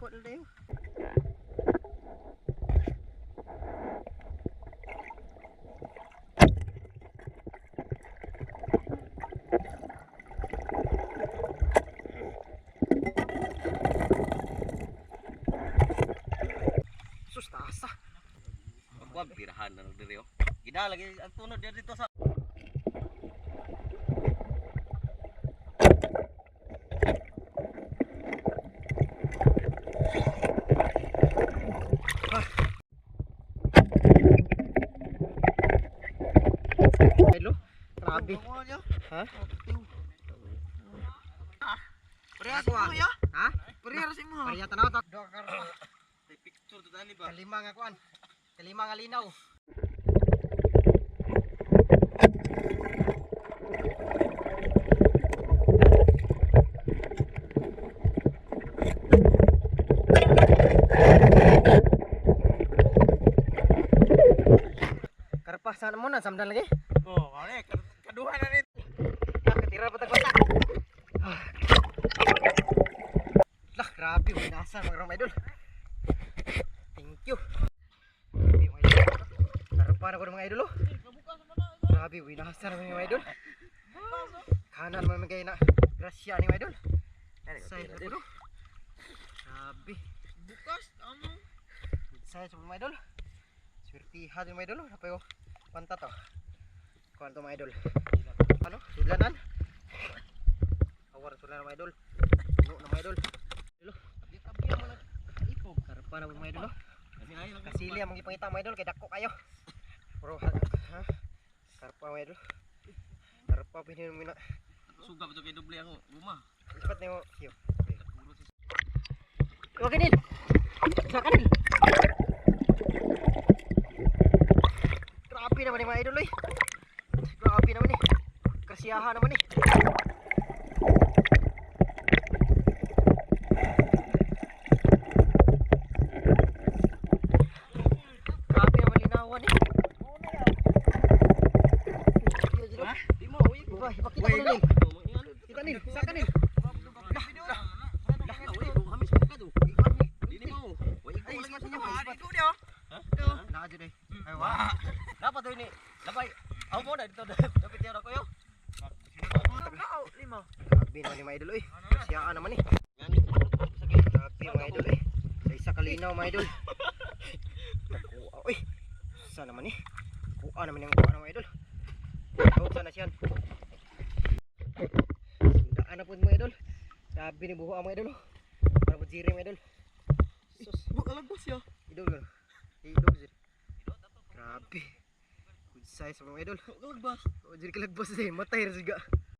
think what it'll do. Sus tasa. Ako ang pirahan na nagdiri oh. Gidala lagi ang tunod dito sa Hello? Grabe. Ha? Parehas mo ya. Ha? Parehas mo. Pariya tanaw ta. Duha ka karpa. May picture to dali ba? Kalima nga kuan. Kalima nga linaw. Karpa sana mo na samdan lagi. Oh, kare kaduha na nito. Ah, katira pa tagwata. Lah. Thank you. Kanan mga mga na grasya ni mga idol. Say na idol. Grabe. Bukas ano? Saya sa mga idol. Swertihan din mga idol. Apa yung panta to? Kuhan to mga idol. Ano? Sudlanan? Awar sudlanan mga idol. Puno na mga idol. Idol. Tabi mo na ito. Karpa na mga idol. Kasili ang mga ipangita mga idol. Kay dako kayo. Pero ha? Karpa mga idol. Karpa pinin mo na. suga ba to kay doble ako. Guma. Ispat na yung kiyo. Huwag kanil. Sa kanil. Grabe naman yung mga idol eh. Grabe naman. Kasiyahan naman. Grabe naman linawan. Ha? Di mo uy. Diba, ipakita ko na. Si kanil, sa kanil. Lah na uy, ko kami sa bukad. Dili mo. Uy, ikaw lang sa inyo. Dito dia. Nakadyo eh. Ay, wa. Dapat ini. Labay. Ako mo na dito. Dapat yan ako yo. Tao lima. Grabe naman yung mga idol eh. Siyaan naman eh. Gilid. Grabe mga idol eh. Sa isa kalinaw mga idol. Nakuha. Uy. Sa naman eh. Kuha naman yung kuha ng mga idol. Huwag sana siyan. Sundaan na po mga idol. Grabe ni buho ang mga idol. oh. Para po jiri mga idol. Sus. Bukalagos ya. Idol yun. Idol. Grabe size mga idol. Huwag ka lagbas. Huwag ka lagbas. Eh. Matay na siga.